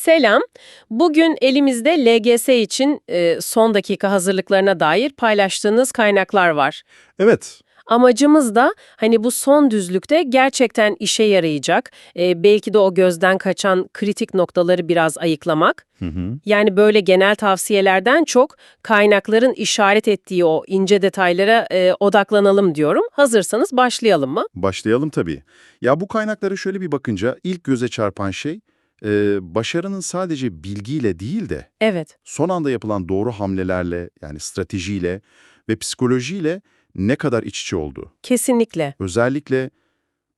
Selam. Bugün elimizde LGS için e, son dakika hazırlıklarına dair paylaştığınız kaynaklar var. Evet, Amacımız da hani bu son düzlükte gerçekten işe yarayacak, e, belki de o gözden kaçan kritik noktaları biraz ayıklamak. Hı hı. Yani böyle genel tavsiyelerden çok kaynakların işaret ettiği o ince detaylara e, odaklanalım diyorum. Hazırsanız başlayalım mı? başlayalım tabii. Ya bu kaynaklara şöyle bir bakınca ilk göze çarpan şey, e, başarının sadece bilgiyle değil de Evet. son anda yapılan doğru hamlelerle, yani stratejiyle ve psikolojiyle ne kadar iç içe olduğu. Kesinlikle. Özellikle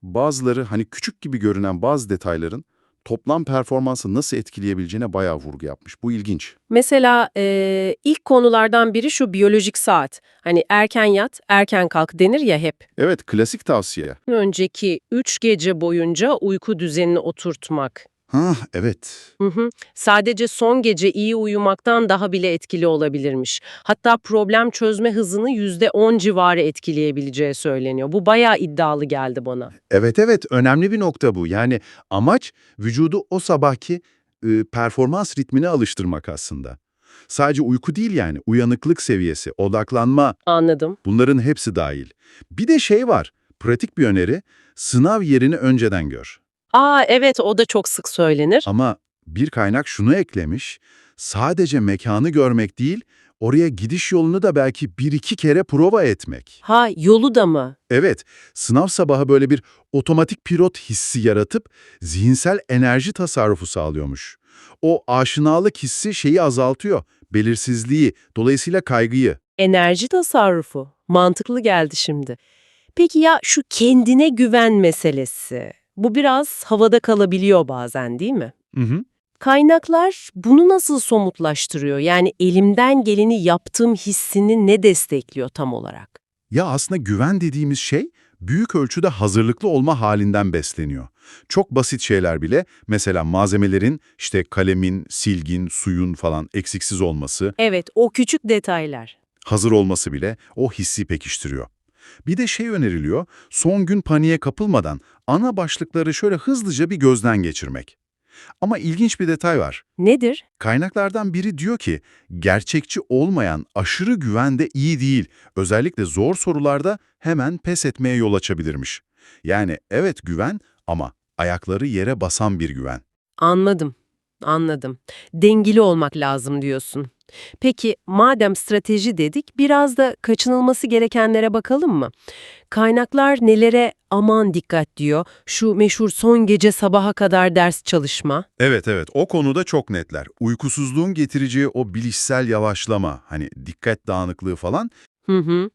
bazıları hani küçük gibi görünen bazı detayların toplam performansı nasıl etkileyebileceğine bayağı vurgu yapmış. Bu ilginç. Mesela e, ilk konulardan biri şu biyolojik saat. Hani erken yat, erken kalk denir ya hep. Evet, klasik tavsiye. Önceki 3 gece boyunca uyku düzenini oturtmak. Ha, evet. Hı hı. Sadece son gece iyi uyumaktan daha bile etkili olabilirmiş. Hatta problem çözme hızını %10 civarı etkileyebileceği söyleniyor. Bu bayağı iddialı geldi bana. Evet evet önemli bir nokta bu. Yani amaç vücudu o sabahki e, performans ritmine alıştırmak aslında. Sadece uyku değil yani uyanıklık seviyesi, odaklanma Anladım. bunların hepsi dahil. Bir de şey var pratik bir öneri sınav yerini önceden gör. Aa evet o da çok sık söylenir. Ama bir kaynak şunu eklemiş sadece mekanı görmek değil oraya gidiş yolunu da belki bir iki kere prova etmek. Ha yolu da mı? Evet, sınav sabahı böyle bir otomatik pilot hissi yaratıp zihinsel enerji tasarrufu sağlıyormuş. O aşinalık hissi şeyi azaltıyor, belirsizliği, dolayısıyla kaygıyı. Enerji tasarrufu. Mantıklı geldi şimdi. Peki ya şu kendine güven meselesi? Bu biraz havada kalabiliyor bazen değil mi? Hı hı. Kaynaklar bunu nasıl somutlaştırıyor? Yani elimden geleni yaptığım hissini ne destekliyor tam olarak? Ya aslında güven dediğimiz şey büyük ölçüde hazırlıklı olma halinden besleniyor. Çok basit şeyler bile, mesela malzemelerin, işte kalemin, silgin, suyun falan eksiksiz olması, Evet, o küçük detaylar. hazır olması bile o hissi pekiştiriyor. Bir de şey öneriliyor, son gün paniğe kapılmadan ana başlıkları şöyle hızlıca bir gözden geçirmek. Ama ilginç bir detay var. Nedir? Kaynaklardan biri diyor ki, gerçekçi olmayan aşırı güven de iyi değil. Özellikle zor sorularda hemen pes etmeye yol açabilirmiş. Yani evet güven ama ayakları yere basan bir güven. Anladım, anladım. Dengeli olmak lazım diyorsun. Peki madem strateji dedik biraz da kaçınılması gerekenlere bakalım mı? Kaynaklar nelere aman dikkat diyor. Şu meşhur son gece sabaha kadar ders çalışma. Evet evet o konuda çok netler. Uykusuzluğun getireceği o bilişsel yavaşlama, hani dikkat dağınıklığı falan Hı hı.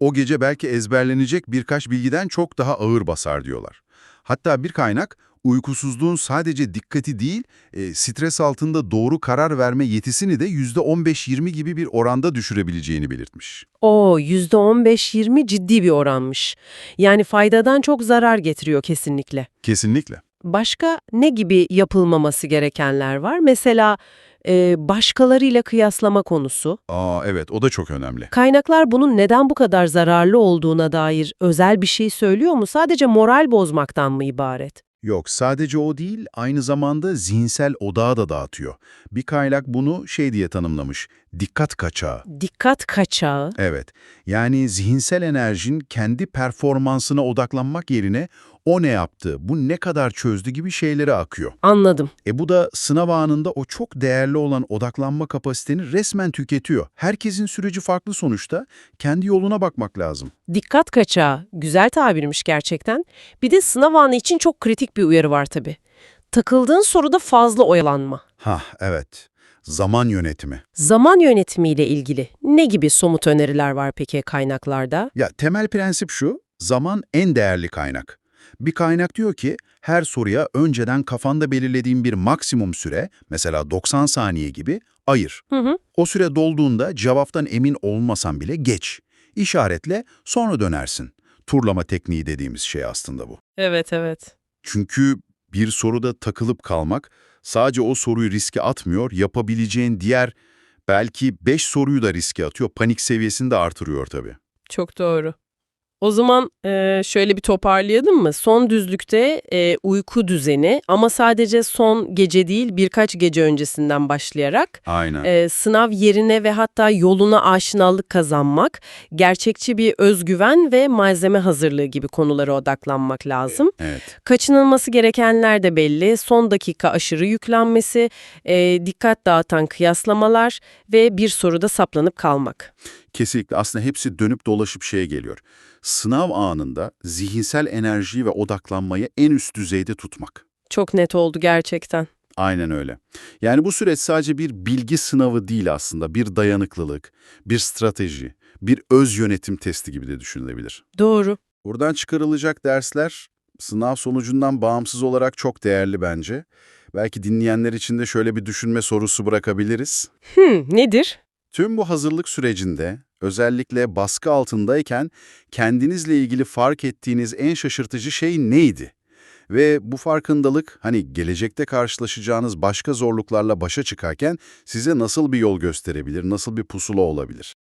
o gece belki ezberlenecek birkaç bilgiden çok daha ağır basar diyorlar. Hatta bir kaynak uykusuzluğun sadece dikkati değil, e, stres altında doğru karar verme yetisini de %15-20 gibi bir oranda düşürebileceğini belirtmiş. O %15-20 ciddi bir oranmış. Yani faydadan çok zarar getiriyor kesinlikle. Kesinlikle. Başka ne gibi yapılmaması gerekenler var? Mesela e, başkalarıyla kıyaslama konusu. Aa evet o da çok önemli. Kaynaklar bunun neden bu kadar zararlı olduğuna dair özel bir şey söylüyor mu? Sadece moral bozmaktan mı ibaret? Yok sadece o değil aynı zamanda zihinsel odağı da dağıtıyor. Bir kaynak bunu şey diye tanımlamış, dikkat kaçağı. Dikkat kaçağı. Evet, yani zihinsel enerjin kendi performansına odaklanmak yerine o ne yaptı, bu ne kadar çözdü gibi şeylere akıyor. Anladım. E bu da sınav anında o çok değerli olan odaklanma kapasiteni resmen tüketiyor. Herkesin süreci farklı sonuçta, kendi yoluna bakmak lazım. Dikkat kaçağı. Güzel tabirmiş gerçekten. Bir de sınav anı için çok kritik bir uyarı var tabii. Takıldığın soruda fazla oyalanma. Hah evet, zaman yönetimi. Zaman yönetimiyle ilgili ne gibi somut öneriler var peki kaynaklarda? Ya temel prensip şu, zaman en değerli kaynak. Bir kaynak diyor ki, her soruya önceden kafanda belirlediğin bir maksimum süre, mesela 90 saniye gibi, ayır. Hı hı. O süre dolduğunda cevaptan emin olmasan bile geç. İşaretle sonra dönersin. Turlama tekniği dediğimiz şey aslında bu. Evet evet. Çünkü bir soruda takılıp kalmak sadece o soruyu riske atmıyor, yapabileceğin diğer belki 5 soruyu da riske atıyor, panik seviyesini de artırıyor tabii. Çok doğru. O zaman e, şöyle bir toparlayalım mı? Son düzlükte e, uyku düzeni ama sadece son gece değil birkaç gece öncesinden başlayarak Aynen. e, sınav yerine ve hatta yoluna aşinalık kazanmak, gerçekçi bir özgüven ve malzeme hazırlığı gibi konulara odaklanmak lazım. Evet. Kaçınılması gerekenler de belli. Son dakika aşırı yüklenmesi, e, dikkat dağıtan kıyaslamalar ve bir soruda saplanıp kalmak. Kesinlikle. Aslında hepsi dönüp dolaşıp şeye geliyor. Sınav anında zihinsel enerjiyi ve odaklanmayı en üst düzeyde tutmak. Çok net oldu gerçekten. Aynen öyle. Yani bu süreç sadece bir bilgi sınavı değil aslında. Bir dayanıklılık, bir strateji, bir öz yönetim testi gibi de düşünülebilir. Doğru. Buradan çıkarılacak dersler sınav sonucundan bağımsız olarak çok değerli bence. Belki dinleyenler için de şöyle bir düşünme sorusu bırakabiliriz. Hmm, nedir? Tüm bu hazırlık sürecinde, özellikle baskı altındayken kendinizle ilgili fark ettiğiniz en şaşırtıcı şey neydi? Ve bu farkındalık hani gelecekte karşılaşacağınız başka zorluklarla başa çıkarken size nasıl bir yol gösterebilir, nasıl bir pusula olabilir?